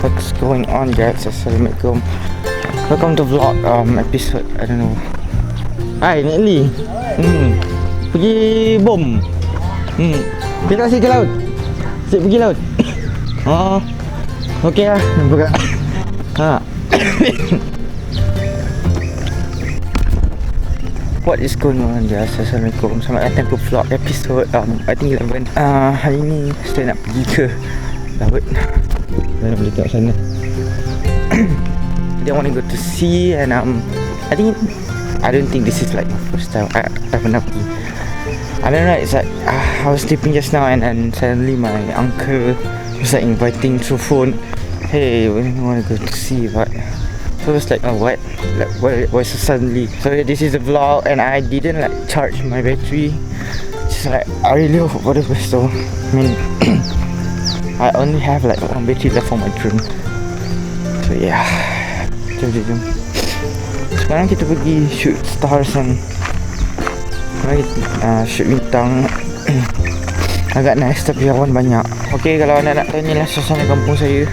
what's going on guys? Assalamualaikum welcome to vlog um episode I don't know. Hai Nek Lee. Hmm. pergi bom. Hmm. kita kasih ke laut? Sip pergi laut. Oh. Okey lah. Buka ha. What is going on guys? Assalamualaikum. Selamat datang ke vlog episode um, I think 11 uh, Hari ni Saya nak pergi ke Saya nak pergi kat sana They want to go to sea And um, I think I don't think this is like my first time I, I pernah pergi I don't know It's like uh, I was sleeping just now And then suddenly my uncle Was like inviting through phone Hey we want to go to sea But So it's like, oh what? Like, why, why so suddenly? So this is a vlog and I didn't like charge my battery. Just like, I really hope for the best so. I mean, I only have like one battery left for my drone. So yeah. Jom, jom, jom. Sekarang kita pergi shoot stars and kita uh, shoot bintang Agak nice tapi awan banyak Okay kalau anda nak tanya lah suasana kampung saya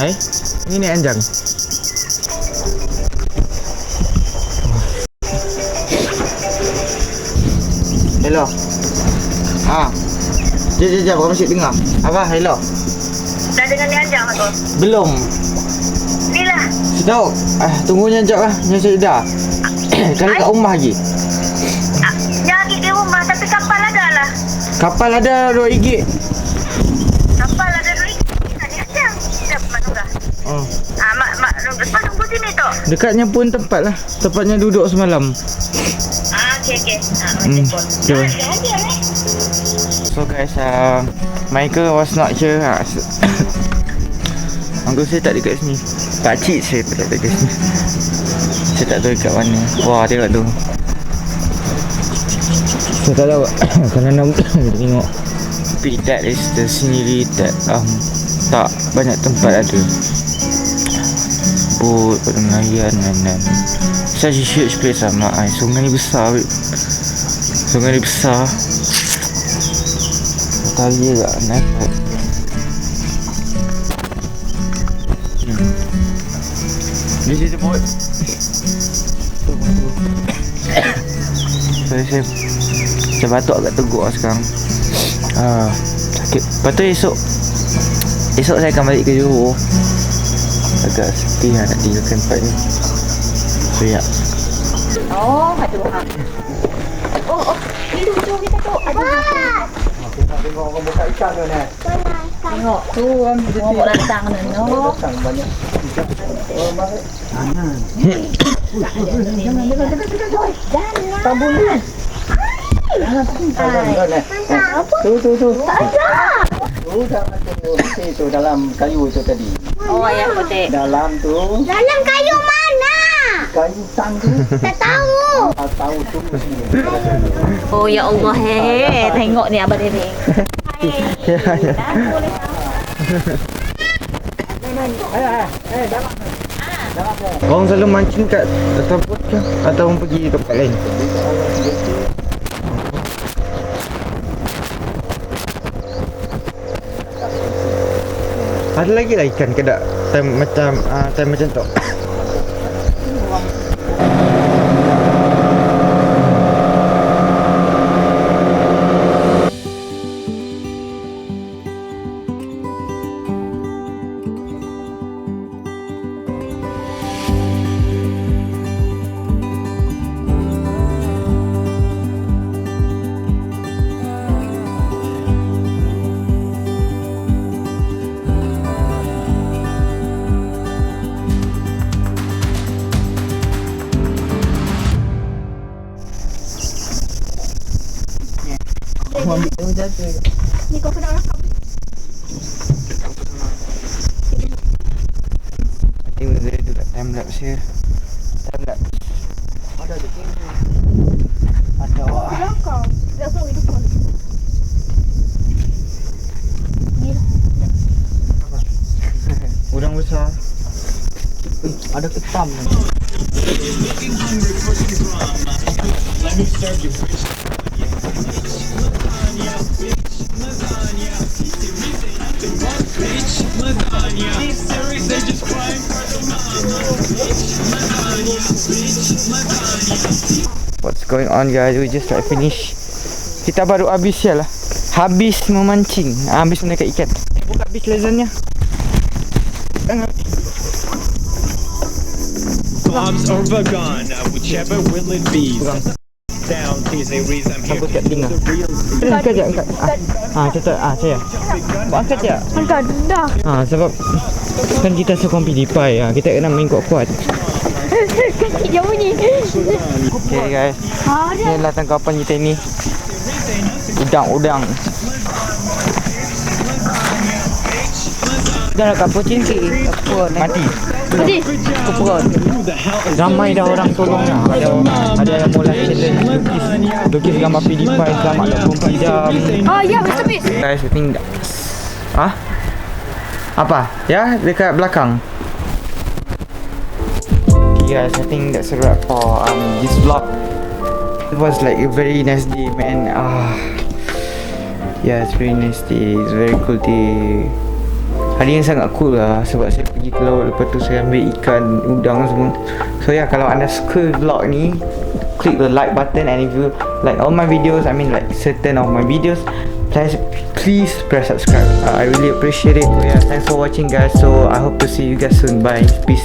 Hai, ini anjang. Hello. Ah. Jap jap jap, kau masih dengar. Apa? Hello. Dah dengan ni anjang tu. Belum. Ni lah. Tahu. Ah, tunggu jap lah. Yang saya dah. Kali kat rumah lagi. Ah, Nyari di rumah tapi kapal ada lah. Kapal ada RM2. Kapal ada duit. Ni anjang. Dah mana dah? Oh. Ah, mak mak nunggu mak nunggu sini tu. Dekatnya pun tempat lah. Tempatnya duduk semalam. Ah, okey okey. Ah, Hmm, betul. Ah. So guys, uh, Michael was not here. Uh, s- Uncle saya tak dekat sini. Pakcik saya pun tak dekat sini. Saya tak tahu dekat mana. Wah, tengok tu. Saya tak tahu kalau nak kita tengok. Tapi that is the scenery that um, tak banyak tempat ada. Boat, pertengahan dan dan such a huge place lah mak ai. Sungai ni besar weh. Sungai ni besar. Kali tak naik. Hmm. This is the boat. so, saya saya batuk agak teguk lah sekarang. Ah, sakit. Lepas tu esok esok saya akan balik ke Johor. Agak sedih lah nak tinggalkan tempat ni. So ya. Oh, aduh. ha. Oh, oh. Ni lucu kita tu. Aduh. Tengok orang buka ikan tu ni. Tengok tu kan Tengok datang ni no. Ikan banyak. Ikan. Oh, mari. Tambulan. Jangan tu ni. Tu tu tu. Tu dah macam tu. Mesti tu dalam kayu tu tadi. Oh, ayah putih. Dalam tu Dalam kayu mana? kayu tang tu. Tak tahu. Tak tahu tu. Oh ya Allah he. Tengok ni abang Dewi. Ya, ya. Korang selalu mancing kat atas bot ke? Atau pergi tempat lain? Ada lagi lah ikan ke tak? Time macam uh, time macam tu. kau ambil tengok jaga Ni kau pun nak rakam timelapse here. Timelapse Ada ada kamera Ada wah. Kau rakam Dia semua di depan Ni lah. Udang besar. Eh, ada ketam. Let me start you. first. What's going on guys? We just like finish. Kita baru habis ya lah. Habis memancing. Habis menaikkan ikan. Buka habis. Tengok. Bob's or Vagon, whichever will it be. Aku kat tinggal. The real Eh, angkat je, angkat. Ah, ah cepat. Ah, saya. Buat angkat je. Angkat dah. Ah, sebab kan kita sokong PewDiePie. Ah, kita kena main kuat-kuat. Kaki dia bunyi. Okay guys. Ha, dia. Inilah tangkapan kita ni. Udang-udang. Dah nak kapur cincin. Kapur mati. Mati. Kapur. Ramai dah orang tolong lah. Ada ada yang mula challenge lukis. Lukis gambar PewDiePie selama 24 jam. Oh, ya, Mr. Beast. Guys, I think that... Ah? Apa? Ya, dekat belakang. Okay guys, I think that's a wrap for um, this vlog. It was like a very nice day, man. Ah, yeah, it's very nice day. It's very cool day. Hari yang sangat cool lah sebab saya pergi ke laut lepas tu saya ambil ikan udang semua. So yeah, kalau anda suka vlog ni, click the like button and if you like all my videos, I mean like certain of my videos, please please press subscribe. Uh, I really appreciate it. So yeah, thanks for watching guys. So I hope to see you guys soon. Bye. Peace.